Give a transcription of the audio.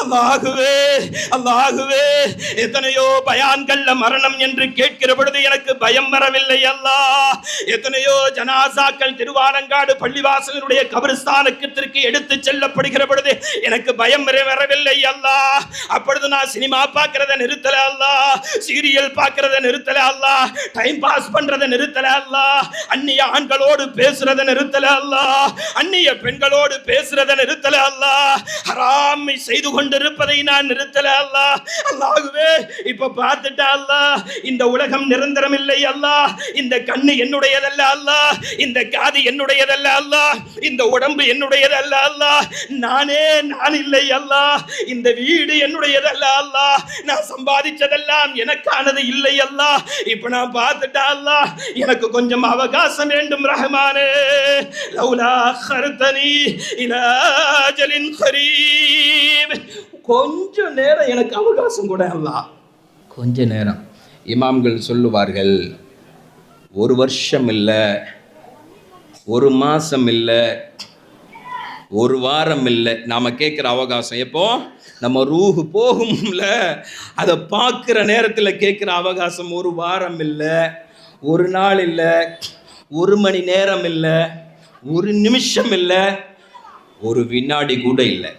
அல்லாகுவே அல்லாகுவே எத்தனையோ பயான்கள்ல மரணம் என்று கேட்கிற பொழுது எனக்கு பயம் வரவில்லை அல்லாஹ் எத்தனையோ ஜனாசாக்கள் திருவாலங்காடு பள்ளிவாசலுடைய கபிரஸ்தானத்திற்கு எடுத்து செல்லப்படுகிற பொழுது எனக்கு பயம் வர- வரவில்லை அல்லாஹ் அப்பொழுது நான் சினிமா பார்க்கறத நிறுத்தல அல்லா. சீரியல் பார்க்கறத நிறுத்தல அல்லாஹ் டைம் பாஸ் பண்றத நிறுத்தல அல்லா. அந்நிய ஆண்களோடு பேசுறத நிறுத்தல அல்லா. அந்நிய பெண்களோடு பேசுறத நிறுத்தல அல்லா. ஹராமை செய்து கொண்டிருப்பதை நான் நிறுத்தல அல்லா. அல்லாகுவே இப்ப பார்த்துட்டா அல்லா இந்த உலகம் நிரந்தரம் இல்லை அல்லா. இந்த கண்ணு என்னுடையதல்ல அல்லா. இந்த காது என்னுடையதல்ல அல்லா. இந்த உடம்பு என்னுடையதல்ல அல்லா. நானே நான் இல்லை அல்லா. இந்த வீடு என்னுடையதல்ல அல்லா. நான் சம்பாதிச்சதெல்லாம் எனக்கானது இல்லை அல்லா. இப்ப நான் பார்த்துட்டா அல்லா. எனக்கு கொஞ்சம் அவகாசம் வேண்டும் ரஹமானே. லௌலா ஹர்தனி إلى أجل கொஞ்ச நேரம் எனக்கு அவகாசம் கூட அல்லாஹ் கொஞ்ச நேரம். இமாம்கள் சொல்லுவார்கள் ஒரு வருஷம் இல்லை ஒரு மாசம் இல்லை ஒரு வாரம் இல்லை. நாம் கேட்குற அவகாசம் எப்போ? நம்ம ரூஹு போகும்ல. அதை பார்க்குற நேரத்தில் கேட்குற அவகாசம் ஒரு வாரம் இல்லை ஒரு நாள் இல்லை ஒரு மணி நேரம் இல்லை ஒரு நிமிஷம் இல்லை ஒரு வினாடி கூட இல்லை.